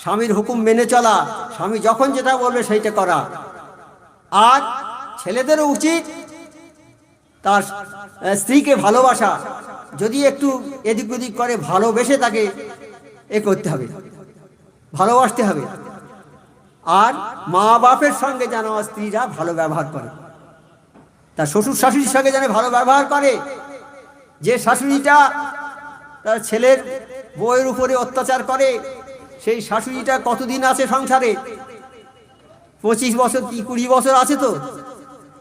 স্বামীর হুকুম মেনে চলা, স্বামী যখন যেটা বলবে সেইটা করা। আর ছেলেদেরও উচিত তার স্ত্রীকে ভালোবাসা, যদি একটু এদিক ওদিক করে ভালোবেসে তাকে এ করতে হবে, ভালোবাসতে হবে। আর মা বাপের সঙ্গে যেন স্ত্রীরা ভালো ব্যবহার করে। তার শ্বশুর শাশুড়ির সঙ্গে যেন ভালো ব্যবহার করে। যে শাশুড়িটা তার ছেলের বউয়ের উপরে অত্যাচার করে সেই শাশুড়িটা কতদিন আছে সংসারে? পঁচিশ বছর কি কুড়ি বছর আছে তো?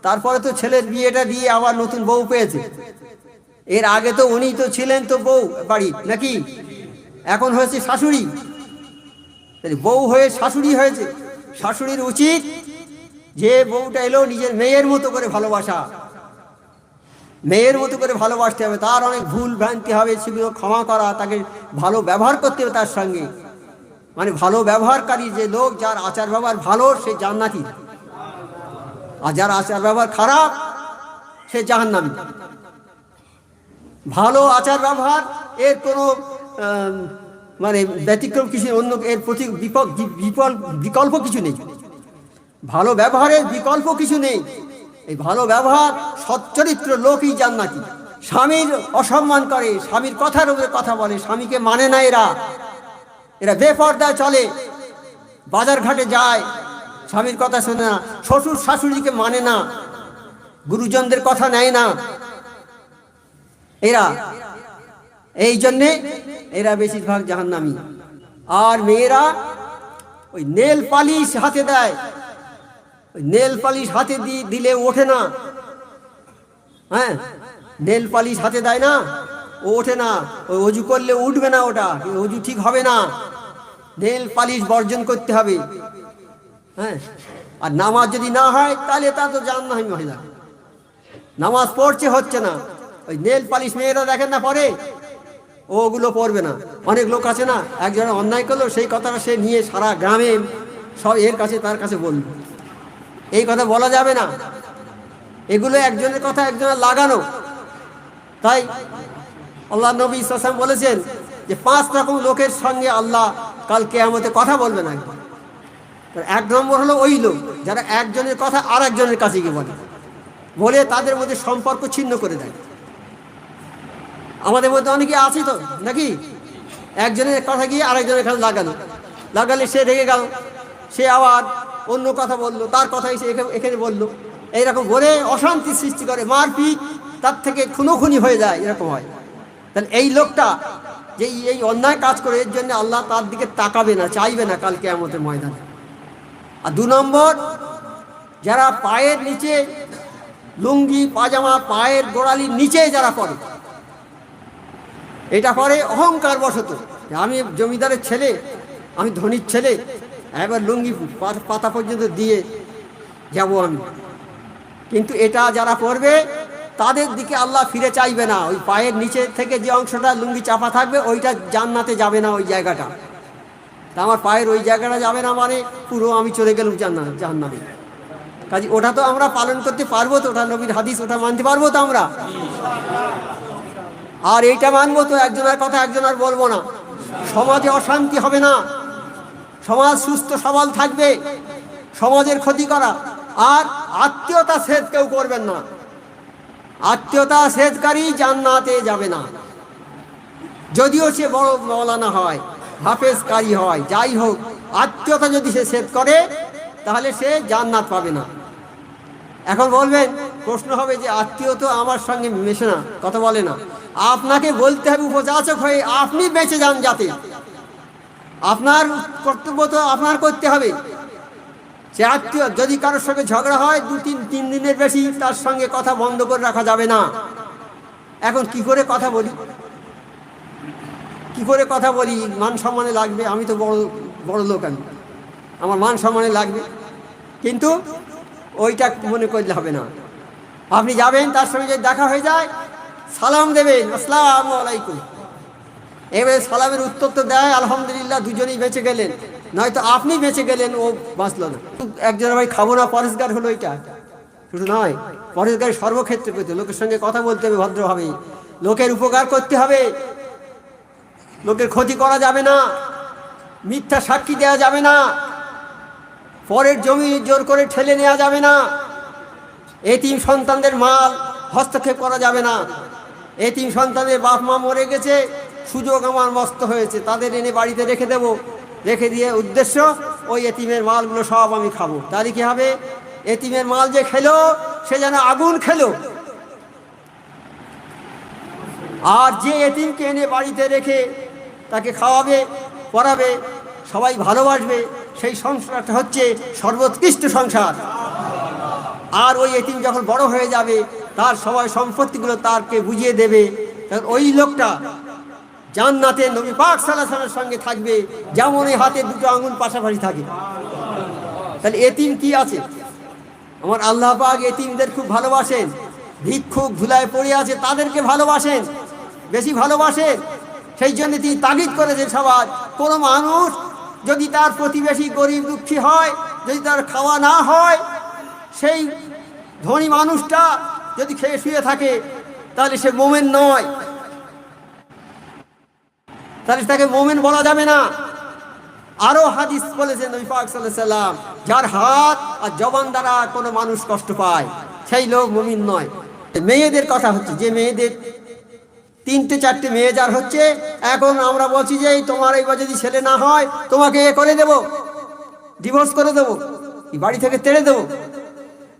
তারপরে তো ছেলের বিয়েটা দিয়ে আবার নতুন বউ পেয়েছে। এর আগে তো উনি তো ছিলেন তো বউ বাড়ি, নাকি? এখন হয়েছে শাশুড়ি। বউ হয়ে শাশুড়ি হয়েছে। শাশুড়ির উচিত যে বউটা এলো নিজের মেয়ের মতো করে ভালোবাসা। মেয়ের মতো করে ভালোবাসতে হবে। তার অনেক ভুল ভ্রান্তি হবে, সেগুলো ক্ষমা করা, তাকে ভালো ব্যবহার করতে হবে তার সঙ্গে। মানে ভালো ব্যবহারকারী যে লোক যার আচার ব্যবহার ভালো, সে জান্নাতি। আর যার আচার ব্যবহার খারাপ, সে জাহান্নামী। ভালো আচার ব্যবহার, এর কোনো মানে ব্যতিক্রম কিছু অন্য এর প্রতি বিকল্প কিছু নেই। ভালো ব্যবহারের বিকল্প কিছু নেই। এই ভালো ব্যবহার সচ্চরিত্র লোকই জান্নাতি। স্বামীর অসম্মান করে, স্বামীর কথার উপরে কথা বলে, স্বামীকে মানে না এরা। এরা বেপর্দায় চলে। বাজার ঘাটে যায়। স্বামীর কথা শোনে না। শ্বশুর শাশুড়িকে মানে না। গুরুজনদের কথা নেয় না। এরা এই জন্যে এরা বেশিরভাগ জাহান্নামী। আর মেয়েরা ওই নেল পালিশ হাতে দেয়। ওই নেল পালিশ হাতে দিলে ওঠে না। হ্যাঁ? নেল পালিশ হাতে দেয় না। ও ওঠে না। ওই অজু করলে উঠবে না ওটা। অজু ঠিক হবে না। নেল পালিশ বর্জন করতে হবে। হ্যাঁ? আর নামাজ যদি না হয়, তাহলে তা তো জান জান্নাহি মহিলা। নামাজ পড়ছে হচ্ছে না। ওই নেল পালিশ মেয়েরা দেখেন না পরে? ওগুলো পড়বে না। অনেক লোক আছে না, একজন অন্যায় করল, সেই কথাটা সে নিয়ে সারা গ্রামে সব এর কাছে তার কাছে বলল। এই কথা বলা যাবে না। এগুলো একজনের কথা একজনের লাগানো। তাই আল্লাহ নবী সাসাম বলেছেন যে পাঁচ রকম লোকের সঙ্গে আল্লাহ কাল কেয়ামতে কথা বলবে না তো এক নম্বর হলো ওই লোক, যারা একজনের কথা আর একজনের কাছে গিয়ে বলে। বলে তাদের মধ্যে সম্পর্ক ছিন্ন করে দেয়। আমাদের মধ্যে অনেকে আছে তো, নাকি? একজনের কথা গিয়ে আরেকজনের কাছে লাগালো। লাগালে সে রেগে গেল, সে আবার অন্য কথা বলল, তার কথা এসে এখানে বলল। এইরকম বলে অশান্তি সৃষ্টি করে, মারপিট, তার থেকে খুনোখুনি হয়ে যায়, এরকম হয়। তাহলে এই লোকটা যে এই অন্যায় কাজ করে, এর জন্য আল্লাহ তার দিকে তাকাবে না, চাইবে না কালকে আমাদের ময়দানে। আর দু নম্বর, যারা পায়ের নিচে লুঙ্গি, পাজামা, পায়ের গোড়ালির নিচে যারা পড়ে এটা পরে অহংকার বশত। আমি জমিদারের ছেলে, আমি ধনির ছেলে, একবার লুঙ্গি পাতা পর্যন্ত দিয়ে যাব আমি। কিন্তু এটা যারা পড়বে তাদের দিকে আল্লাহ ফিরে চাইবে না। ওই পায়ের নিচে থেকে যে অংশটা লুঙ্গি চাপা থাকবে, ওইটা জান্নাতে যাবে না ওই জায়গাটা। তা আমার পায়ের ওই জায়গাটা যাবে না মানে পুরো আমি চলে গেলাম জান্নাত জাহান্নামে। কাজে ওটা তো আমরা পালন করতে পারব তো, ওটা নবীর হাদিস, ওটা মানতে পারব তো আমরা। আর এইটা মানবো তো একজনের কথা একজন আর বলব না। সমাজে অশান্তি হবে না। সমাজ সুস্থ সবল থাকবে। সমাজের ক্ষতি করা। আর আত্মীয়তা সেদ কেউ করবেন না। আত্মীয়তা সেদকারী জান্নাতে যাবে না। যদিও সে বড় মৌলানা হয়, হাফেজকারী হয়, যাই হোক, আত্মীয়তা যদি সে সেদ করে, তাহলে সে জান্নাত পাবে না। এখন বলবেন, প্রশ্ন হবে যে আত্মীয় তো আমার সঙ্গে মেশে না, কথা বলে না। আপনাকে বলতে হবে উপযাচক হয়ে, আপনি বেঁচে যান যাতে। আপনার কর্তব্য তো আপনার করতে হবে। সে আত্মীয় যদি কারোর সঙ্গে ঝগড়া হয়, দু তিন তিন দিনের বেশি তার সঙ্গে কথা বন্ধ করে রাখা যাবে না। এখন কি করে কথা বলি? কি করে কথা বলি? মান সম্মানে লাগবে, আমি তো বড় বড় লোক আমি। আমার মান সম্মানে লাগবে। কিন্তু ওইটা মনে করলে হবে না। আপনি যাবেন, তার সঙ্গে যদি দেখা হয়ে যায়, সালাম দেবেন, আসসালামু আলাইকুম। এবারে সালামের উত্তর তো দেয়, আলহামদুলিল্লাহ, দুজনেই বেঁচে গেলেন। নয়তো আপনি বেঁচে গেলেন, ও বাঁচলো না। একজন ভাই খাব না পরিষ্কার হলো এটা। শুধু নয় পরিষ্কার সর্বক্ষেত্রে পেতে লোকের সঙ্গে কথা বলতে হবে ভদ্রভাবে লোকের উপকার করতে হবে। লোকের ক্ষতি করা যাবে না। মিথ্যা সাক্ষী দেওয়া যাবে না। পরের জমি জোর করে ঠেলে নেওয়া যাবে না। এতিম সন্তানদের মাল হস্তক্ষেপ করা যাবে না। এতিম সন্তানের বাপ মা মরে গেছে। সুযোগ আমার মস্ত হয়েছে। তাদের এনে বাড়িতে রেখে দেব। রেখে দিয়ে উদ্দেশ্য ওই এতিমের মালগুলো সব আমি খাব। তাহলে কি হবে? এতিমের মাল যে খেলো, সে যেন আগুন খেলো। আর যে এতিমকে এনে বাড়িতে রেখে তাকে খাওয়াবে, পড়াবে, সবাই ভালোবাসবে, সেই সংসারটা হচ্ছে সর্বোৎকৃষ্ট সংসার। আর ওই এতিম যখন বড় হয়ে যাবে, তার সবাই সম্পত্তিগুলো তারকে বুঝিয়ে দেবে। ওই লোকটা জান্নাতে নবী পাক সাল্লামের সঙ্গে থাকবে যেমন এই হাতে দুটো আঙুল পাশাপাশি থাকে। তাহলে এতিম কি আছে? আমার আল্লাহ পাক এতিমদের খুব ভালোবাসেন, ভিক্ষুক ধুলায় পড়ে আছে, তাদেরকে ভালোবাসেন, বেশি ভালোবাসেন। সেই জন্য তিনি তাগিদ করেছেন সবার। কোনো মানুষ যদি তার প্রতিবেশী গরিব দুঃখী হয়, যদি তার খাওয়া না হয়, সেই ধনী মানুষটা যদি খেয়ে শুয়ে থাকে, তাহলে সে মোমেন নয়। তাহলে তাকে মোমেন বলা যাবে না। আরও হাদিস বলেছেন নবী পাক সাল্লাম যার হাত আর জবান দ্বারা কোনো মানুষ কষ্ট পায়, সেই লোক মুমিন নয়। মেয়েদের কথা হচ্ছে, যে মেয়েদের তিনটে চারটে মেয়ে যার হচ্ছে, এখন আমরা বলছি যে তোমার এইবার যদি ছেলে না হয়, তোমাকে এ করে দেব ডিভোর্স করে দেবো বাড়ি থেকে তেড়ে দেবো?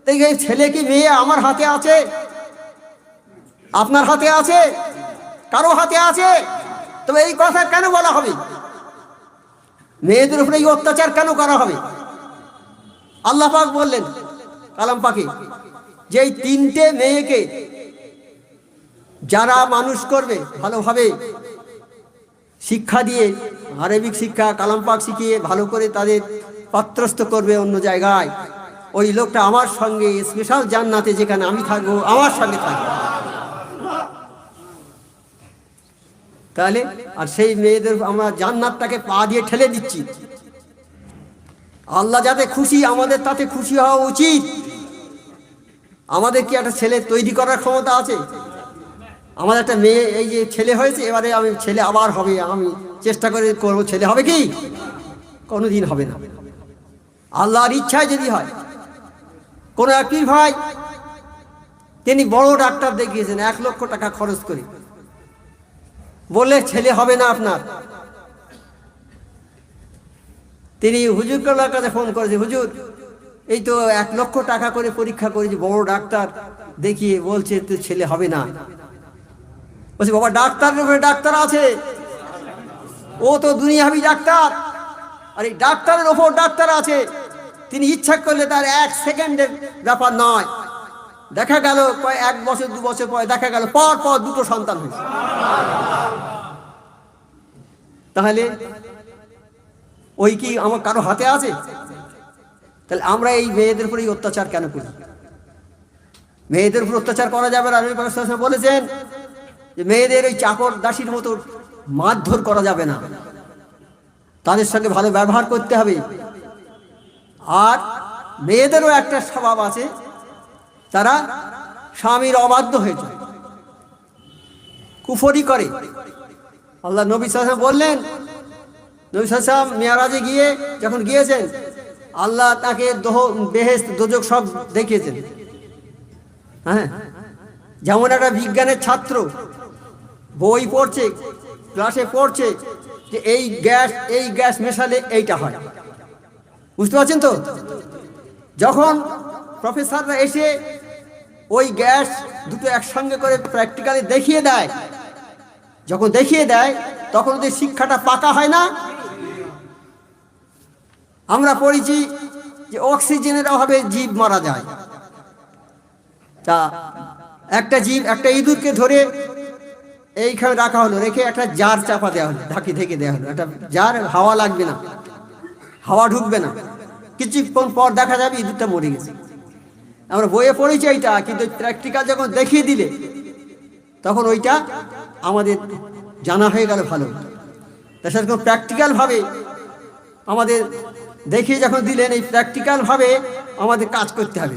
তাই এই ছেলে কি মেয়ে আমার হাতে আছে? আপনার হাতে আছে? কারও হাতে আছে? তবে এই কথা কেন বলা হবে? মেয়েদের উপরে এই অত্যাচার কেন করা হবে? আল্লাহ পাক বললেন, কালাম পাকে যে এই তিনটে মেয়েকে যারা মানুষ করবে ভালোভাবে শিক্ষা দিয়ে, আরবিক শিক্ষা, কালাম পাক শিখিয়ে ভালো করে তাদের পাত্রস্থ করবে অন্য জায়গায়, ওই লোকটা আমার সঙ্গে স্পেশাল জান্নাতে যেখানে আমি থাকব, আমার সঙ্গে থাকবে। তাহলে, আর সেই মেয়েদের আমরা জান্নাতটাকে পা দিয়ে ঠেলে দিচ্ছি। আল্লাহ যাতে খুশি, আমাদের তাতে খুশি হওয়া উচিত। আমাদের কি একটা ছেলে তৈরি করার ক্ষমতা আছে? আমাদের একটা মেয়ে, এই যে ছেলে হয়েছে, এবারে আমি ছেলে আবার হবে, আমি চেষ্টা করে করব, ছেলে হবে কি? কোনো দিন হবে না। আল্লাহর ইচ্ছায় যদি হয়, কোনো একই ভাই, তিনি বড় ডাক্তার দেখিয়েছেন, এক লক্ষ টাকা খরচ করে। বললে ছেলে হবে না আপনার। তিনি হুজুর কলার কাছে ফোন করেছে, হুজুর, এই তো এক লক্ষ টাকা করে পরীক্ষা করেছি, বড় ডাক্তার দেখিয়ে বলছে তো ছেলে হবে না। বলছি, বাবা, ডাক্তারের উপরে ডাক্তার আছে। ও তো দুনিয়াবি ডাক্তার। আর এই ডাক্তারের ওপর ডাক্তার আছে। তিনি ইচ্ছা করলে তার এক সেকেন্ডের ব্যাপার নয়। দেখা গেল এক বছর, দু বছর পরে দেখা গেল, পর পর দুটো সন্তান হয়েছে। তাহলে ওই কি আমার কারও হাতে আছে? তাহলে আমরা এই মেয়েদের উপরে অত্যাচার কেন করি? মেয়েদের উপর অত্যাচার করা যাবে না। বলেছেন যে মেয়েদের ওই চাকর দাসীর মতো মারধর করা যাবে না। তাদের সঙ্গে ভালো ব্যবহার করতে হবে। আর মেয়েদেরও একটা স্বভাব আছে তারা স্বামীর অবাধ্য হয়ে যায়। কুফরি করে। আল্লাহ নবী সাল্লাম বললেন, নবী সাল্লাম মেয়ারাজে গিয়ে যখন গিয়েছেন, আল্লাহ তাকে দোহ বেহেস্ত দোজক সব দেখিয়েছেন। হ্যাঁ? যেমন একটা বিজ্ঞানের ছাত্র, বই পড়ছে, ক্লাসে পড়ছে, যে এই গ্যাস এই গ্যাস মেশালে এইটা হয়। বুঝতে পারছেন তো? যখন প্রফেসররা এসে ওই গ্যাস দুটো একসঙ্গে করে প্র্যাকটিক্যালি দেখিয়ে দেয়। যখন দেখিয়ে দেয়, তখন ওদের শিক্ষাটা পাকা হয় না। আমরা পড়েছি যে অক্সিজেনের অভাবে জীব মারা যায়। তা একটা জীব, একটা ইঁদুরকে ধরে এইখানে রাখা হলো, রেখে একটা জার চাপা দেওয়া হলো, ঢাকি থেকে দেওয়া হলো। একটা জার, হাওয়া লাগবে না, হাওয়া ঢুকবে না। কিছুক্ষণ পর দেখা যাবে ইঁদুরটা মরে গেছে। আমরা বইয়ে পড়েছি এইটা কিন্তু প্র্যাকটিক্যাল যখন দেখিয়ে দিলে, তখন ওইটা আমাদের জানা হয়ে গেল ভালো। তাছাড়া কোনো প্র্যাকটিক্যালভাবে আমাদের দেখিয়ে যখন দিলেন, এই প্র্যাকটিক্যালভাবে আমাদের কাজ করতে হবে।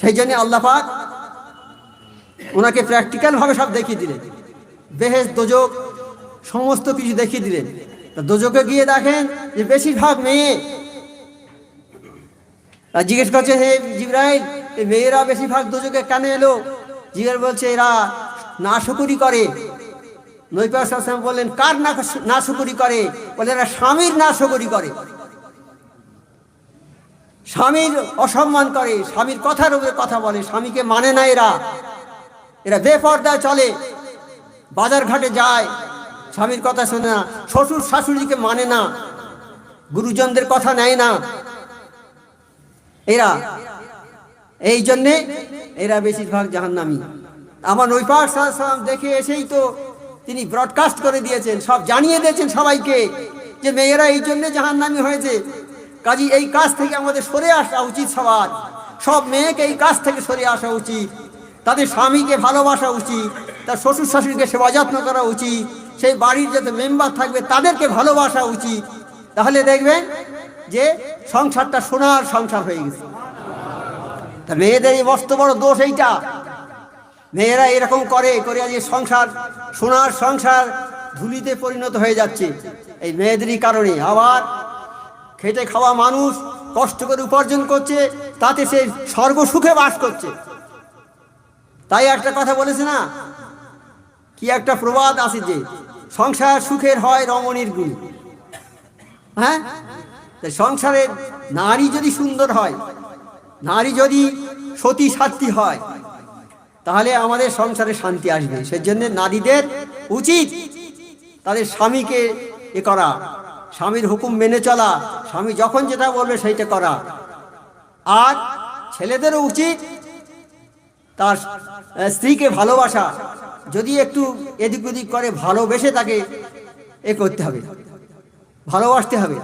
সেই জন্য আল্লাহ পাক ওনাকে প্র্যাকটিক্যালভাবে সব দেখিয়ে দিলেন। বেহেস দোজক, সমস্ত কিছু দেখিয়ে দিলেন। তা দোজকে গিয়ে দেখেন যে বেশিরভাগ মেয়ে জিজ্ঞেস করছে, হে জিব্রাইল, এই মেয়েরা বেশিরভাগ দোজকে কেন এলো? জিজ্ঞেস বলছে, এরা নাশকুরি করে। নৈপাস বললেন, কার না নাশকুরি করে? বলে, এরা স্বামীর নাশকুরি করে। স্বামীর অসম্মান করে, স্বামীর কথার উপরে কথা বলে, স্বামীকে মানে না এরা। এরা বেপর্দায় চলে বাজার ঘাটে যায়, স্বামীর কথা শোনে না, শ্বশুর শাশুড়িকে মানে না, গুরুজনদের কথা নেয় না। এরা। এই জন্যে এরা বেশিরভাগ জাহান্নামী। আমার নৈপাক সাল্লাম দেখে এসেই তো তিনি ব্রডকাস্ট করে দিয়েছেন, সব জানিয়ে দিয়েছেন সবাইকে যে মেয়েরা এই জন্যে জাহান্নামী হয়েছে। কাজী এই কাজ থেকে আমাদের সরে আসা উচিত সবার। সব মেয়েকে এই কাজ থেকে সরে আসা উচিত। তাদের স্বামীকে ভালোবাসা উচিত। তার শ্বশুর শাশুড়িকে সেবা যত্ন করা উচিত। সেই বাড়ির যত মেম্বার থাকবে তাদেরকে ভালোবাসা উচিত। তাহলে দেখবেন যে সংসারটা সোনার সংসার হয়ে গেছে। তা মেয়েদের এই মস্ত বড় দোষ এইটা। মেয়েরা এরকম করে করে আজ সংসার, সোনার সংসার ধুলিতে পরিণত হয়ে যাচ্ছে। এই মেয়েদেরই কারণে আবার খেটে খাওয়া মানুষ কষ্ট করে উপার্জন করছে, তাতে সে স্বর্গ সুখে বাস করছে। তাই একটা কথা বলেছে না? কি একটা প্রবাদ আছে যে, সংসার সুখের হয় রমণীর গুণ। হ্যাঁ? সংসারের নারী যদি সুন্দর হয়, নারী যদি সতী সাত্ী হয়, তাহলে আমাদের সংসারে শান্তি আসবে। সেজন্য নারীদের উচিত তাদের স্বামীকে এ করা, স্বামীর হুকুম মেনে চলা, স্বামী যখন যেটা বলবে সেইটা করা। আর ছেলেদেরও উচিত তার স্ত্রীকে ভালোবাসা, যদি একটু এদিক ওদিক করে ভালোবেসে তাকে এ করতে হবে, ভালোবাসতে হবে।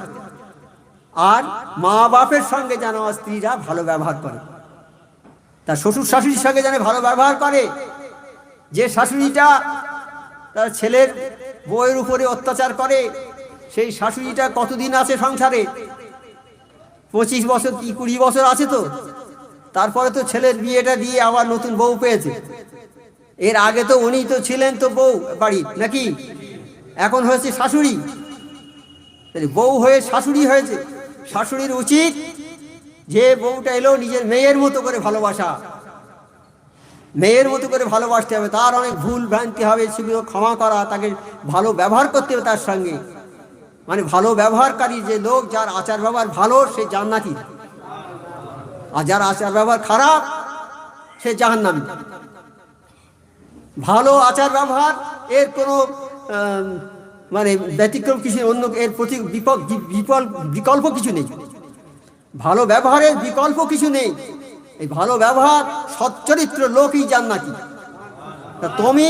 আর মা বাপের সঙ্গে যেন স্ত্রীরা ভালো ব্যবহার করে। তার শ্বশুর শাশুড়ির সঙ্গে যেন ভালো ব্যবহার করে। যে শাশুড়িটা তার ছেলের বউয়ের উপরে অত্যাচার করে, সেই শাশুড়িটা কতদিন আছে সংসারে? পঁচিশ বছর কি কুড়ি বছর আছে তো? তারপরে তো ছেলের বিয়েটা দিয়ে আবার নতুন বউ পেয়েছে। এর আগে তো উনি তো ছিলেন তো বউ বাড়ি, নাকি? এখন হয়েছে শাশুড়ি। বউ হয়ে শাশুড়ি হয়েছে। শাশুড়ির উচিত যে বউটা এলো নিজের মেয়ের মতো করে ভালোবাসা। মেয়ের মতো করে ভালোবাসতে হবে, তার অনেক ভুল ভ্রান্তি হবে, সেগুলো ক্ষমা করা, তাকে ভালো ব্যবহার করতে হবে তার সঙ্গে। মানে ভালো ব্যবহারকারী যে লোক, যার আচার ব্যবহার ভালো, সে জান্নাতি। আর যার আচার ব্যবহার খারাপ, সে জাহান্নামী। ভালো আচার ব্যবহার, এর কোনো মানে ব্যতিক্রম কিছু অন্য এর প্রতি বিকল্প কিছু নেই। ভালো ব্যবহারের বিকল্প কিছু নেই। এই ভালো ব্যবহার সচ্চরিত্র লোকই জান্নাতি। তা তুমি,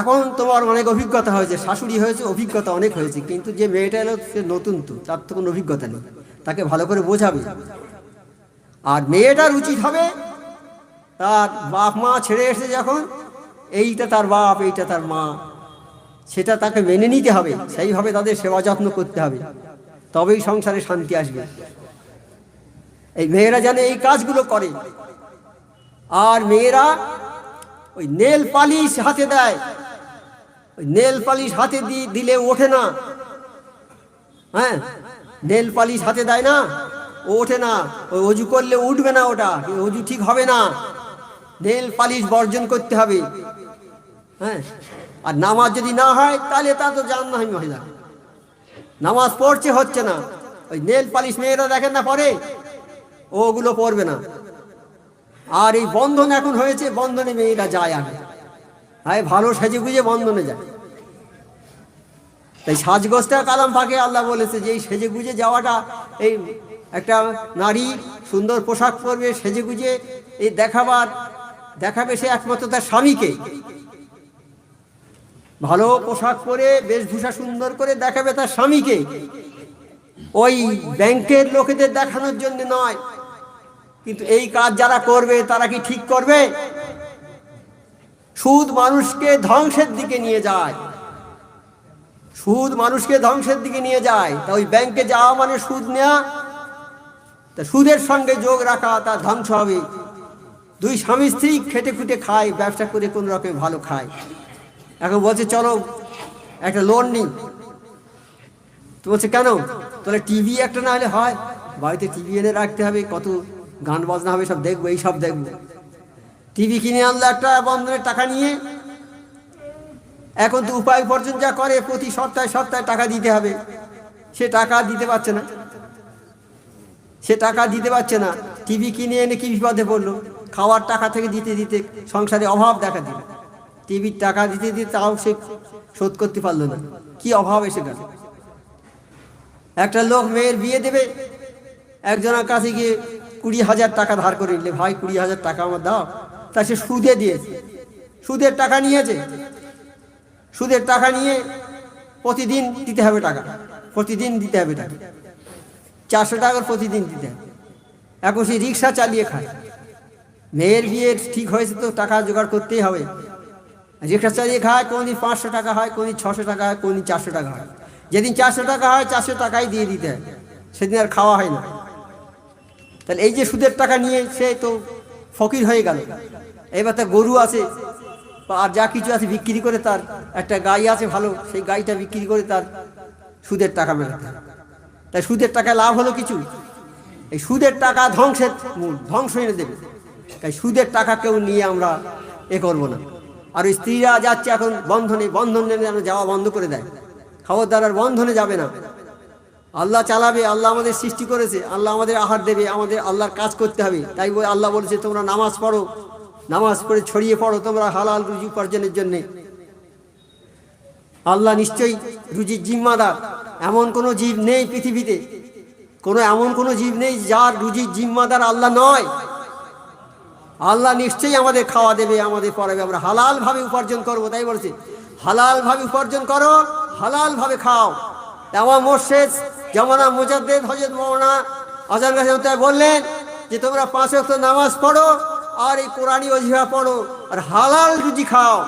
এখন তোমার অনেক অভিজ্ঞতা হয়েছে, শাশুড়ি হয়েছে, অভিজ্ঞতা অনেক হয়েছে, কিন্তু যে মেয়েটা এলো, সে নতুন তো, তার তো কোনো অভিজ্ঞতা নেই। তাকে ভালো করে বোঝাবে। আর মেয়েটার উচিত হবে, তার বাপ মা ছেড়ে এসে যখন, এইটা তার বাপ, এইটা তার মা। সেটা তাকে মেনে নিতে হবে, সেইভাবে তাদের সেবা যত্ন করতে হবে। তবেই সংসারে শান্তি আসবে। এই মেয়েরা যেন এই কাজগুলো করে। আর মেয়েরা ওই নেল পালিশ হাতে দেয়। ওই নেল পালিশ হাতে দিলে ওঠে না। হ্যাঁ? নেল পালিশ হাতে দেয় না, ও ওঠে না। ওই অজু করলে উঠবে না ওটা অজু ঠিক হবে না। নেল পালিশ বর্জন করতে হবে। হ্যাঁ? আর নামাজ যদি না হয়, তাহলে তা তো জান্নাহি মহিলা। নামাজ পড়ছে হচ্ছে না। ওই নেল পালিশ মেয়েরা দেখেন না পরে? ওগুলো পড়বে না। আর এই বন্ধন এখন হয়েছে, বন্ধনে মেয়েরা যায় আগে। হ্যাঁ ভালো সেজে গুজে বন্ধনে যায়। তাই সাজগোজটা কালাম পাকে আল্লাহ বলেছে যে এই সেজে গুজে যাওয়াটা এই একটা নারী সুন্দর পোশাক পরবে, সেজে গুজে এই দেখাবার, দেখাবে সে একমাত্র তার স্বামীকে। ভালো পোশাক পরে, বেশভূষা সুন্দর করে দেখাবে তার স্বামীকে। ওই ব্যাংকের লোকেদের দেখানোর জন্য নয়। কিন্তু এই কাজ যারা করবে, তারা কি ঠিক করবে? সুদ মানুষকে ধ্বংসের দিকে নিয়ে যায়। সুদ মানুষকে ধ্বংসের দিকে নিয়ে যায়। তা ওই ব্যাংকে যাওয়া মানে সুদ নেওয়া তা সুদের সঙ্গে যোগ রাখা তার ধ্বংস হবে। দুই স্বামী স্ত্রী খেটে খুটে খায়, ব্যবসা করে কোন রকম ভালো খায়। এখন বলছে, চলো, একটা লোন নিই। তো বলছে, কেন? তাহলে টিভি একটা না হলে হয়। বাড়িতে টিভি এনে রাখতে হবে, কত গান বাজনা হবে, সব দেখব, এই সব দেখব। টিভি কিনে আনলো একটা বন্ধনের টাকা নিয়ে। এখন তো উপায় উপার্জন যা করে, প্রতি সপ্তাহে সপ্তাহে টাকা দিতে হবে। সে টাকা দিতে পারছে না। সে টাকা দিতে পারছে না। টিভি কিনে এনে কি বিপদে পড়ল? খাওয়ার টাকা থেকে দিতে দিতে সংসারে অভাব দেখা দিল। টিভির টাকা দিতে দিতে তাও সে শোধ করতে পারল না। কি অভাব এসে গেল একটা লোক মেয়ের বিয়ে দেবে, একজনের কাছে গিয়ে কুড়ি হাজার টাকা ধার করে নিলে, ভাই, কুড়ি হাজার টাকা আমার দাও। তা সে সুদে দিয়েছে। সুদের টাকা নিয়েছে। সুদের টাকা নিয়ে প্রতিদিন দিতে হবে টাকা। প্রতিদিন দিতে হবে টাকা। চারশো টাকা প্রতিদিন দিতে হবে। এখন সে রিক্সা চালিয়ে খায়। মেয়ের বিয়ে ঠিক হয়েছে তো, টাকা জোগাড় করতেই হবে। রিক্সা চালিয়ে খায়, কোনদিন পাঁচশো টাকা হয়, কোনদিন ছশো টাকা হয়, কোনদিন চারশো টাকা হয়। যেদিন চারশো টাকা হয়, চারশো টাকাই দিয়ে দিতে হয়। সেদিন আর খাওয়া হয় না। তাহলে এই যে সুদের টাকা নিয়ে সে তো ফকির হয়ে গেল। এবার তার গরু আছে আর যা কিছু আছে বিক্রি করে তার একটা গাই আছে ভালো, সেই গাইটা বিক্রি করে তার সুদের টাকা মেলাতে তাই সুদের টাকায় লাভ হলো কিছু? এই সুদের টাকা ধ্বংসের মূল, ধ্বংস এনে দেবে। তাই সুদের টাকা কেউ নিয়ে আমরা এ করব না। আর স্ত্রীরা যাচ্ছে এখন বন্ধনে, বন্ধন যেন যাওয়া বন্ধ করে দেয়। খবরদার আর বন্ধনে যাবে না। আল্লাহ চালাবে, আল্লাহ আমাদের সৃষ্টি করেছে, আল্লাহ আমাদের আহার দেবে, আমাদের আল্লাহর কাজ করতে হবে। তাই আল্লাহ বলেছে, তোমরা নামাজ পড়ো, নামাজ পড়ে ছড়িয়ে পড়ো, তোমরা হালাল রুজি উপার্জনের জন্যে। আল্লাহ নিশ্চয়ই রুজির জিম্মাদার। এমন কোনো জীব নেই পৃথিবীতে। কোনো এমন কোনো জীব নেই যার রুজির জিম্মাদার আল্লাহ নয়। আল্লাহ নিশ্চয়ই আমাদের খাওয়া দেবে, আমাদের পড়াবে, আমরা হালাল ভাবে উপার্জন করব, তাই বলছে। হালাল ভাবে উপার্জন করো হালাল ভাবে খাও। তেমন মোর্শেদ যেমন মোজাদ্দেদ হজরত মৌলানা আজান গাছে বললেন যে, তোমরা পাঁচ অক্ত নামাজ পড়ো আর এই কোরআনী অজিফা পড়ো আর হালাল রুজি খাও।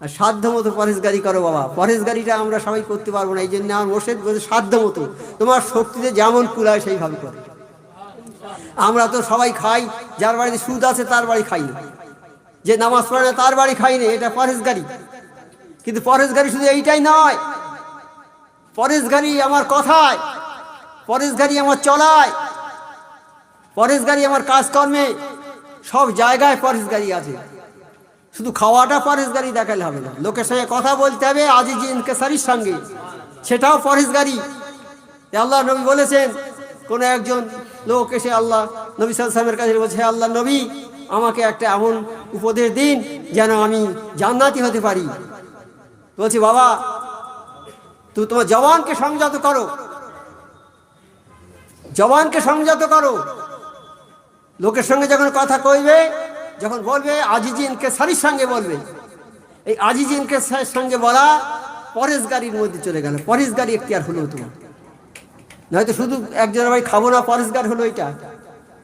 আর সাধ্য মতো পরেশগারি করো বাবা। পরেশগারিটা আমরা সবাই করতে পারব না এই জন্য আমার মোর্শেদ বলছে সাধ্য মতো তোমার শক্তিতে যেমন কুলায়, সেইভাবে করো। আমরা তো সবাই খাই, যার বাড়িতে সুদ আছে তার বাড়ি খাই না। যে নামাজ পড়ে না তার বাড়ি খাই না, এটা পরেশ গাড়ি কিন্তু পরেশ গাড়ি শুধু এইটাই নয় পরেশ গাড়ি আমার কথায় পরেশ গাড়ি আমার চলায় পরেশ গাড়ি আমার কাজকর্মে, সব জায়গায় পরেশ গাড়ি আছে। শুধু খাওয়াটা পরেশ গাড়ি দেখালে হবে না। লোকের সঙ্গে কথা বলতে হবে আজিজি ইনকেসারির সঙ্গে। সেটাও পরেশ গাড়ি আল্লাহ নবী বলেছেন কোনো একজন লোক এসে আল্লাহ নবী সালামের কাছে বলছে, "হে আল্লাহ নবী, আমাকে একটা এমন উপদেশ দিন যেন আমি জান্নাতি হতে পারি। বলছি, বাবা, তুমি তোমার জবানকে সংযত করো। জবানকে সংযত করো। লোকের সঙ্গে যখন কথা কইবে, যখন বলবে, আজিজিনকে সারির সঙ্গে বলবে। এই আজিজিনকে সঙ্গে বলা পরেশগারির মধ্যে চলে গেল। একটি আর হলো তোমার। নয়তো শুধু একজনের ভাই খাব না পরেশগার হলো এটা।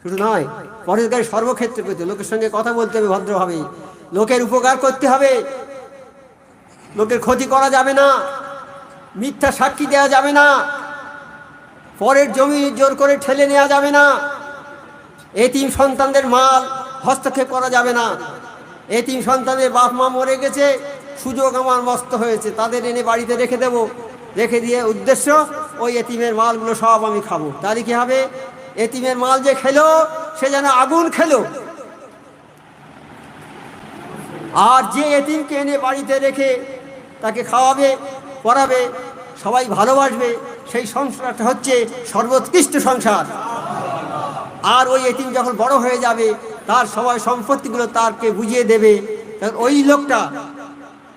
শুধু নয় পরেশগারি সর্বক্ষেত্রে করতে লোকের সঙ্গে কথা বলতে হবে, ভদ্রভাবে। লোকের উপকার করতে হবে। লোকের ক্ষতি করা যাবে না। মিথ্যা সাক্ষী দেওয়া যাবে না। পরের জমি জোর করে ঠেলে নেওয়া যাবে না। এতিম সন্তানদের মাল হস্তক্ষেপ করা যাবে না। এতিম সন্তানের বাপ মা মরে গেছে। সুযোগ আমার মস্ত হয়েছে। তাদের এনে বাড়িতে রেখে দেব। রেখে দিয়ে উদ্দেশ্য, ওই এতিমের মালগুলো সব আমি খাব। তাহলে কি হবে? এতিমের মাল যে খেলো, সে যেন আগুন খেলো। আর যে এতিমকে এনে বাড়িতে রেখে তাকে খাওয়াবে, পড়াবে, সবাই ভালোবাসবে, সেই সংসারটা হচ্ছে সর্বোৎকৃষ্ট সংসার। আর ওই এতিম যখন বড় হয়ে যাবে, তার সবাই সম্পত্তিগুলো তারকে বুঝিয়ে দেবে। ওই লোকটা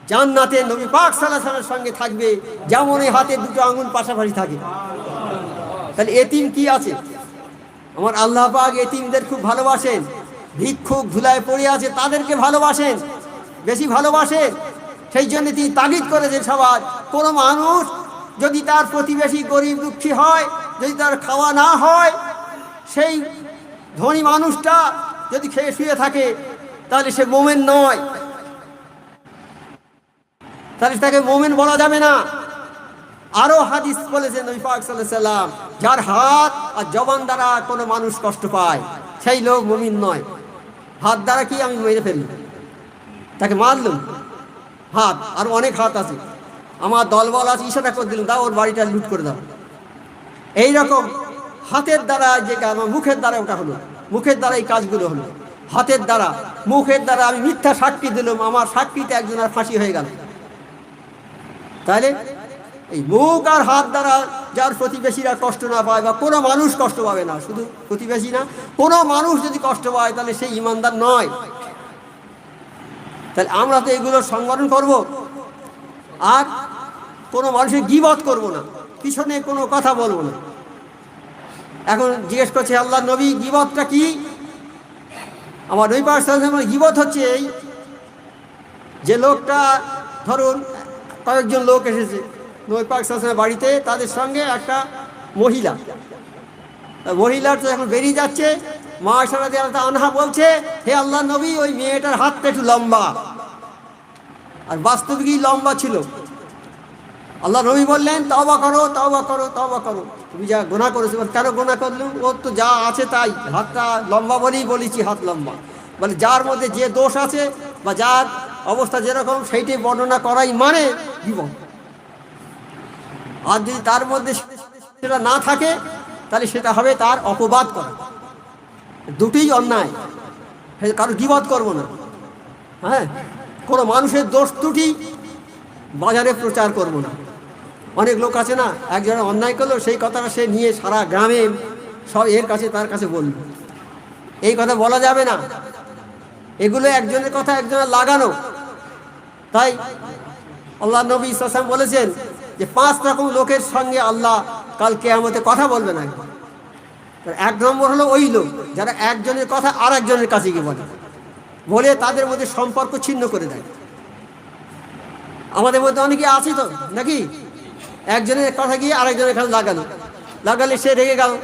জান্নাতে নবী পাক সাল্লাল্লাহু সঙ্গে থাকবে যেমন এই হাতে দুটো আঙুল পাশাপাশি থাকে। তাহলে এতিম কি আছে? আমার আল্লাহ পাক এতিমদের খুব ভালোবাসেন, ভিক্ষুক ধুলায় পড়ে আছে, তাদেরকে ভালোবাসেন, বেশি ভালোবাসেন। সেই জন্য তিনি তাগিদ করেছেন সবার। কোনো মানুষ যদি তার প্রতিবেশী গরিব দুঃখী হয়, যদি তার খাওয়া না হয়, সেই ধনী মানুষটা যদি খেয়ে শুয়ে থাকে, তাহলে সে মোমেন নয়। তাহলে তাকে মোমেন বলা যাবে না। আরও হাদিস বলেছেন যার হাত আর জবান দ্বারা কোনো মানুষ কষ্ট পায়, সেই লোক মুমিন নয়। হাত দ্বারা কি আমি মেরে ফেললাম? তাকে মারলুম? হাত, আর অনেক হাত আছে। আমার দলবল আছে, ইশারা করে দিলাম, দাও ওর বাড়িটা লুট করে দাও। এই রকম হাতের দ্বারা যে আমার মুখের দ্বারা ওটা হলো। মুখের দ্বারা এই কাজগুলো হলো। হাতের দ্বারা, মুখের দ্বারা আমি মিথ্যা সাক্ষী দিলাম, আমার সাক্ষীতে একজনের ফাঁসি হয়ে গেল। তাহলে এই মুখ আর হাত দ্বারা যার প্রতিবেশীরা কষ্ট না পায় বা কোনো মানুষ কষ্ট পাবে না, শুধু প্রতিবেশী না, কোনো মানুষ যদি কষ্ট পায় তাহলে সেই ইমানদার নয়। তাহলে আমরা তো এগুলো সংগঠন করব, আর কোনো মানুষের গিবত করব না, পিছনে কোনো কথা বলব না। এখন জিজ্ঞেস করছে আল্লাহ নবী গিবতটা কি? আমার নবী পাক গিবত হচ্ছে এই যে লোকটা, ধরুন কয়েকজন লোক এসেছে। নবী পাক সাল্লামের বাড়িতে তাদের সঙ্গে একটা মহিলা। মহিলার তো এখন বেরিয়ে যাচ্ছে। মা সারাদি আল্লাহ আনহা বলছে, হে আল্লাহ নবী, ওই মেয়েটার হাতটা একটু লম্বা। আর বাস্তবিকই লম্বা ছিল? আল্লাহ নবী বললেন তবা করো তবা করো তবা করো। তুমি যা গোনা করেছ কেন গোনা করল? ওর তো যা আছে তাই, হাতটা লম্বা বলেই বলেছি, হাত লম্বা। মানে যার মধ্যে যে দোষ আছে বা যার অবস্থা যেরকম, সেইটি বর্ণনা করাই মানে জীবন। আর যদি তার মধ্যে সেটা না থাকে, তাহলে সেটা হবে তার অপবাদ করা। দুটোই অন্যায়। কারও গিবত করব না। হ্যাঁ? কোনো মানুষের দোষ ত্রুটি বাজারে প্রচার করব না। অনেক লোক আছে না, একজন অন্যায় করল, সেই কথাটা সে নিয়ে সারা গ্রামে সব এর কাছে তার কাছে বলল। এই কথা বলা যাবে না। এগুলো একজনের কথা একজনের লাগানো। তাই আল্লাহ নবী সাসাম বলেছেন যে পাঁচ রকম লোকের সঙ্গে আল্লাহ কাল কেয়ামতে কথা বলবে না। এক নম্বর হলো ওই লোক যারা একজনের কথা আর একজনের কাছে গিয়ে বলে। বলে তাদের মধ্যে সম্পর্ক ছিন্ন করে দেয়। আমাদের মধ্যে অনেকে আছে তো, নাকি? একজনের কথা গিয়ে আরেকজনের কাছে লাগালো। লাগালে সে রেগে গেল,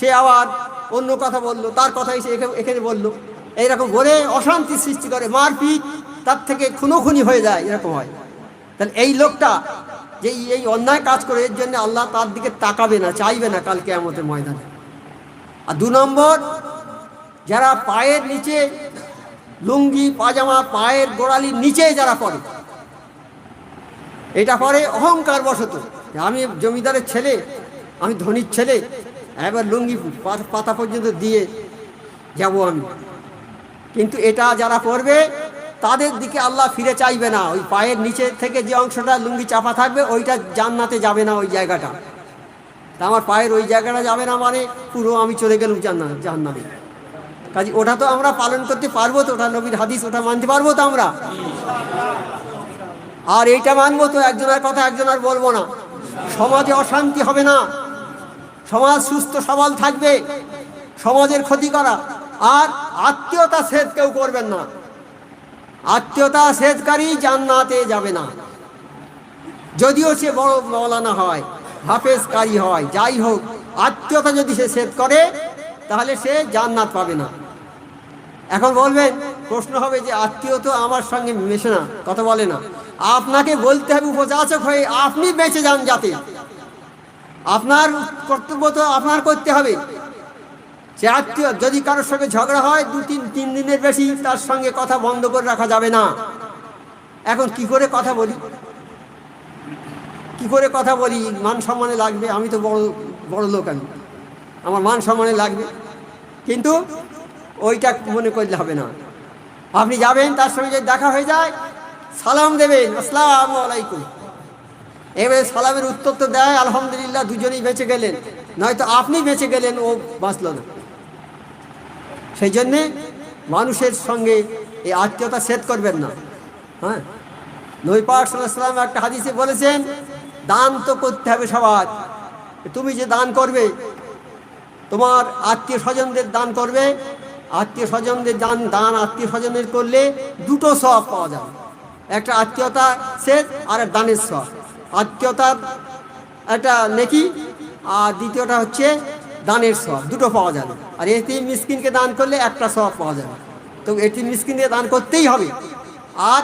সে আবার অন্য কথা বলল, তার কথাই সে এখানে- এখানে বলল। এইরকম বলে অশান্তি সৃষ্টি করে, মারপিট তার থেকে খুনোখুনি হয়ে যায়, এরকম হয়। তাহলে এই লোকটা যে এই- অন্যায় কাজ করে, এর জন্য আল্লাহ তার দিকে তাকাবে না, চাইবে না কালকে আমাদের ময়দানে। আর দু নম্বর, যারা পায়ের নিচে লুঙ্গি, পাজামা, পায়ের গোড়ালির নিচে যারা পড়ে, এটা পরে অহংকার বশত। আমি জমিদারের ছেলে, আমি ধনির ছেলে, এবার লুঙ্গি পাতা পর্যন্ত দিয়ে যাব আমি। কিন্তু এটা যারা করবে তাদের দিকে আল্লাহ ফিরে চাইবে না। ওই পায়ের নিচে থেকে যে অংশটা লুঙ্গি চাপা থাকবে, ওইটা জান্নাতে যাবে না ওই জায়গাটা। তা আমার পায়ের ওই জায়গাটা যাবে না মানে পুরো আমি চলে গেলাম জান্না, জাহান্নামে। কাজে ওটা তো আমরা পালন করতে পারব তো, ওটা নবীর হাদিস, ওটা মানতে পারব তো আমরা। আর এইটা মানবো তো একজনের কথা একজনের বলব না। সমাজে অশান্তি হবে না। সমাজ সুস্থ সবল থাকবে। সমাজের ক্ষতি করা। আর আত্মীয়তা সেদ কেউ করবেন না। আত্মীয়তা সেদকারী জান্নাতে যাবে না। যদিও সে বড় মৌলানা হয় হাফেজ কারি হয়, যাই হোক, আত্মীয়তা যদি সে সেদ করে, তাহলে সে জান্নাত পাবে না। এখন বলবেন, প্রশ্ন হবে যে আত্মীয় তো আমার সঙ্গে মেশে না, কথা বলে না। আপনাকে বলতে হবে উপযাচক হয়ে, আপনি বেঁচে যান যাতে। আপনার কর্তব্য তো আপনার করতে হবে। সে আত্মীয়, যদি কারোর সঙ্গে ঝগড়া হয়, দু তিন তিন দিনের বেশি তার সঙ্গে কথা বন্ধ করে রাখা যাবে না। এখন কি করে কথা বলি? কি করে কথা বলি? মান সম্মানে লাগবে, আমি তো বড় বড় লোক আমি। আমার মান সম্মানে লাগবে। কিন্তু ওইটা মনে করলে হবে না। আপনি যাবেন, তার সঙ্গে যদি দেখা হয়ে যায়, সালাম দেবেন, আসসালামু আলাইকুম। এবারে সালামের উত্তর তো দেয়, আলহামদুলিল্লাহ, দুজনেই বেঁচে গেলেন। নয়তো আপনি বেঁচে গেলেন, ও বাঁচল না। সেই জন্যে মানুষের সঙ্গে এই আত্মীয়তা সেট করবেন না। হ্যাঁ? নবী পাক সাল্লাম একটা হাদিসে বলেছেন, দান তো করতে হবে সবার। তুমি যে দান করবে, তোমার আত্মীয় স্বজনদের দান করবে আত্মীয় স্বজনদের দান দান আত্মীয় স্বজনের করলে দুটো সব পাওয়া যাবে। একটা আত্মীয়তা শেষ আর দানের সব আত্মীয়তার একটা নেকি, আর দ্বিতীয়টা হচ্ছে দানের সব দুটো পাওয়া যাবে আর এটি মিসকিনকে দান করলে একটা সব পাওয়া যাবে তো এটি মিসকিনকে দান করতেই হবে। আর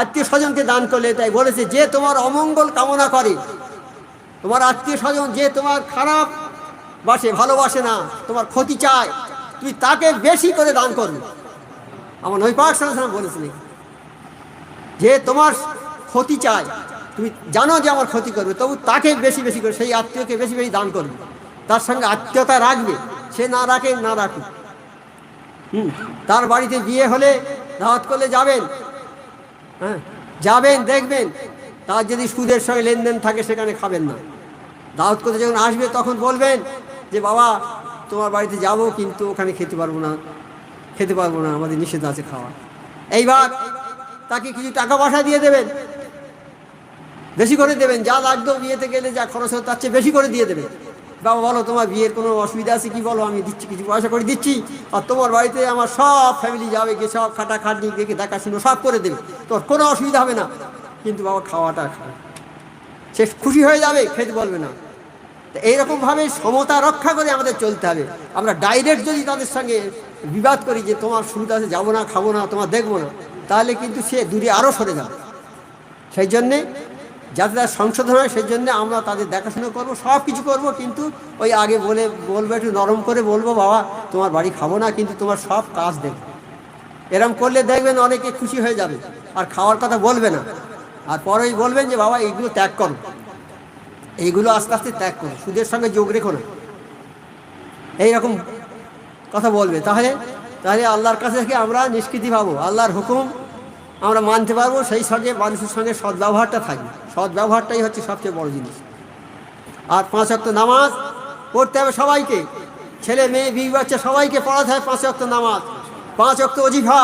আত্মীয় স্বজনকে দান করলে তাই বলেছে, যে তোমার অমঙ্গল কামনা করে, তোমার আত্মীয় স্বজন যে তোমার খারাপ বাসে, ভালোবাসে না, তোমার ক্ষতি চায় তুই তাকে বেশি করে দান করবে। আমার নৈপাক সালাম যে তোমার ক্ষতি চায়, তুমি জানো যে আমার ক্ষতি করবে, তবু তাকে বেশি বেশি করে, সেই আত্মীয়কে বেশি বেশি দান করবে। তার সঙ্গে আত্মীয়তা রাখবে, সে না রাখে, না রাখুক। হুম, তার বাড়িতে বিয়ে হলে দাওয়াত করলে যাবেন হ্যাঁ যাবেন, দেখবেন। তার যদি সুদের সঙ্গে লেনদেন থাকে, সেখানে খাবেন না। দাওয়াত করতে যখন আসবে, তখন বলবেন যে, বাবা, তোমার বাড়িতে যাব, কিন্তু ওখানে খেতে পারব না, খেতে পারব না, আমাদের নিষেধ আছে খাওয়া। এইবার তাকে কিছু টাকা পয়সা দিয়ে দেবেন। বেশি করে দেবেন, যা লাগতো বিয়েতে গেলে যা খরচ হতো তার চেয়ে বেশি করে দিয়ে দেবেন। বাবা, বলো তোমার বিয়ের কোনো অসুবিধা আছে কি বলো? আমি দিচ্ছি, কিছু পয়সা করে দিচ্ছি। আর তোমার বাড়িতে আমার সব ফ্যামিলি যাবে, গিয়ে সব খাটা খাটাখাটনি, দেখে দেখাশুনো সব করে দেবে। তোর কোনো অসুবিধা হবে না। কিন্তু বাবা, খাওয়াটা খাবে সে খুশি হয়ে যাবে, খেতে বলবে না। তো এইরকমভাবে সমতা রক্ষা করে আমাদের চলতে হবে। আমরা ডাইরেক্ট যদি তাদের সঙ্গে বিবাদ করি যে, তোমার সুবিধা আছে, যাব না, খাব না, তোমার দেখব না, তাহলে কিন্তু সে দূরে আরও সরে যাবে। সেই জন্যে যাতে তার সংশোধন হয় সেই জন্য আমরা তাদের দেখাশোনা করব, সব কিছু করব, কিন্তু ওই আগে বলে, বলব একটু নরম করে বলব, বাবা, তোমার বাড়ি খাব না, কিন্তু তোমার সব কাজ দেখব। এরম করলে দেখবেন অনেকে খুশি হয়ে যাবে, আর খাওয়ার কথা বলবে না। আর পরেই বলবেন যে, বাবা, এইগুলো ত্যাগ করো। এইগুলো আস্তে আস্তে ত্যাগ করো, সুদের সঙ্গে যোগ রেখো না। এইরকম কথা বলবে। তাহলে তাহলে আল্লাহর কাছে থেকে আমরা নিষ্কৃতি পাবো। আল্লাহর হুকুম আমরা মানতে পারব, সেই সঙ্গে মানুষের সঙ্গে সদ্ব্যবহারটা থাকবে। সদ্ব্যবহারটাই হচ্ছে সবচেয়ে বড় জিনিস। আর পাঁচ অক্ট নামাজ পড়তে হবে সবাইকে। ছেলে, মেয়ে, বিবি, বাচ্চা সবাইকে পড়াতে হয় পাঁচ অক্ট নামাজ। পাঁচ অক্ট অজিফা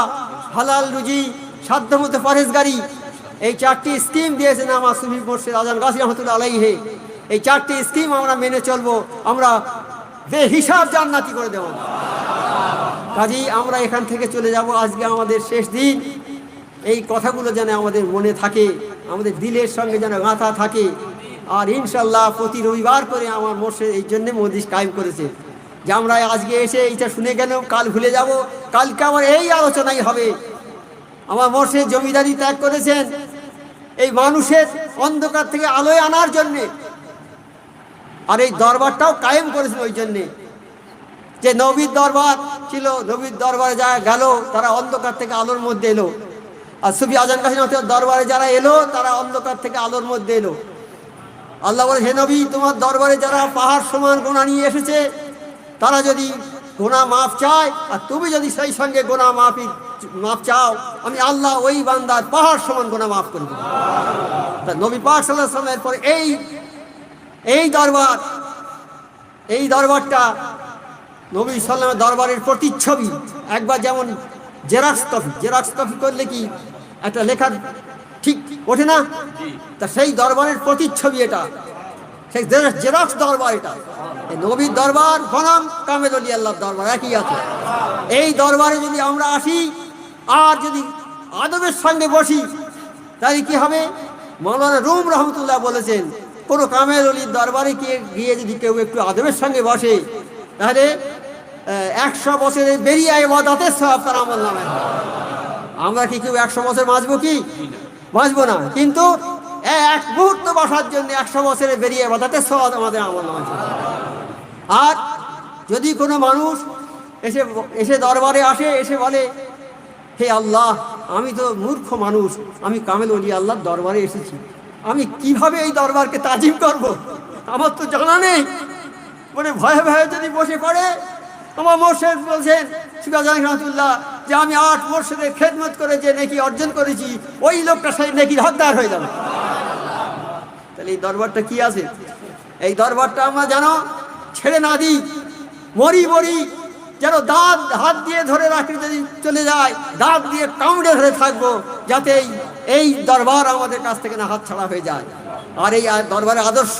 হালাল রুজি, সাধ্যমতো পরেশগারি এই চারটি স্কিম দিয়েছে নামাজ সুফি মোর্শেদ আজান গাছি রহমতুল্লাহ আলাইহে। এই চারটি স্কিম আমরা মেনে চলবো, আমরা বেহিসাব জান্নাতি করে দেবো। কাজেই আমরা এখান থেকে চলে যাব। আজকে আমাদের শেষ দিন। এই কথাগুলো যেন আমাদের মনে থাকে। আমাদের দিলের সঙ্গে যেন গাঁথা থাকে। আর ইনশাল্লাহ প্রতি রবিবার করে আমার মোর্শেদ এই জন্যে মদিস কায়েম করেছে। যে আমরা আজকে এসে এইটা শুনে গেলেও কাল ভুলে যাব, কালকে আমার এই আলোচনাই হবে। আমার মোর্শেদ জমিদারি ত্যাগ করেছেন। এই মানুষের অন্ধকার থেকে আলোয় আনার জন্যে। আর এই দরবারটাও কায়েম করেছেন ওই জন্যে। যে নবীর দরবার ছিল, নবীর দরবারে যা গেল, তারা অন্ধকার থেকে আলোর মধ্যে এলো। আর সুফি আজান কাসিম দরবারে যারা এলো, তারা অন্ধকার থেকে আলোর মধ্যে এলো। আল্লাহ বলে, হে নবী, তোমার দরবারে যারা পাহাড় সমান গোনা নিয়ে এসেছে, তারা যদি গোনা মাফ চায়, আর তুমি যদি সেই সঙ্গে গোনা মাফি, মাফ চাও, আমি আল্লাহ ওই বান্দার পাহাড় সমান গোনা মাফ করে দেবো। তা নবী পাক সাল্লাহ সাল্লামের পরে এই এই দরবার, এই দরবারটা নবী সাল্লামের দরবারের প্রতিচ্ছবি। একবার যেমন জেরাক্স কপি জেরাক্স কপি করলে কি একটা লেখার ঠিক ওঠে না? তা সেই দরবারের প্রতিচ্ছবি এটা। সেই জেরক্স- দরবার এটা। এই নবীর দরবার বনাম কামেদ আলী আল্লাহর দরবার একই আছে। এই দরবারে যদি আমরা আসি আর যদি আদবের সঙ্গে বসি তাহলে কি হবে? মৌলানা রুম রহমতুল্লাহ বলেছেন কোনো কামেল অলির দরবারে গিয়ে গিয়ে যদি কেউ একটু আদবের সঙ্গে বসে তাহলে একশো বছরে বেরিয়ে এবাদতের সব তার আমল নামে। আমরা কি কেউ একশো বছর বাঁচবো কি? বাঁচবো না। কিন্তু এক মুহূর্ত বসার জন্য একশো বছরে বেরিয়ে এবাদতের সব আমাদের আমল নামে। আর যদি কোনো মানুষ এসে এসে দরবারে আসে, এসে বলে, হে আল্লাহ, আমি তো মূর্খ মানুষ, আমি কামেল অলি আল্লাহর দরবারে এসেছি। আমি কীভাবে এই দরবারকে তাজিম করব। আমার তো জানা নেই। মানে ভয়ে ভয়ে যদি বসে পড়ে আমার মোর্শেদ বলছেন রহমতুল্লাহ, যে আমি আট মোর্শেদের খেদমত করে যে নেকি অর্জন করেছি, ওই লোকটা সেই নেকির হকদার হয়ে যাবে। তাহলে এই দরবারটা কি আছে? এই দরবারটা আমরা যেন ছেড়ে না দিই, মরি মরি, যেন দাঁত হাত দিয়ে ধরে রাখি যদি চলে যায়, দাঁত দিয়ে কামড়ে ধরে থাকব, যাতে এই দরবার আমাদের কাছ থেকে না হাত ছাড়া হয়ে যায়। আর এই দরবারের আদর্শ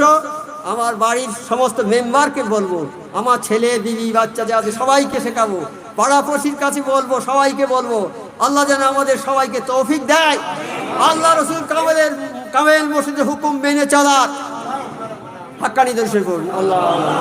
আমার বাড়ির সমস্ত মেম্বারকে বলব, আমার ছেলে দিদি বাচ্চা যা আছে সবাইকে শেখাবো, পাড়াপড়শির কাছে বলব, সবাইকে বলব, আল্লাহ যেন আমাদের সবাইকে তৌফিক দেয়। আল্লাহ রসুল কামেলের, কামেল মসজিদের হুকুম মেনে চলার। হাক্কানি দর্শন করুন। আল্লাহ।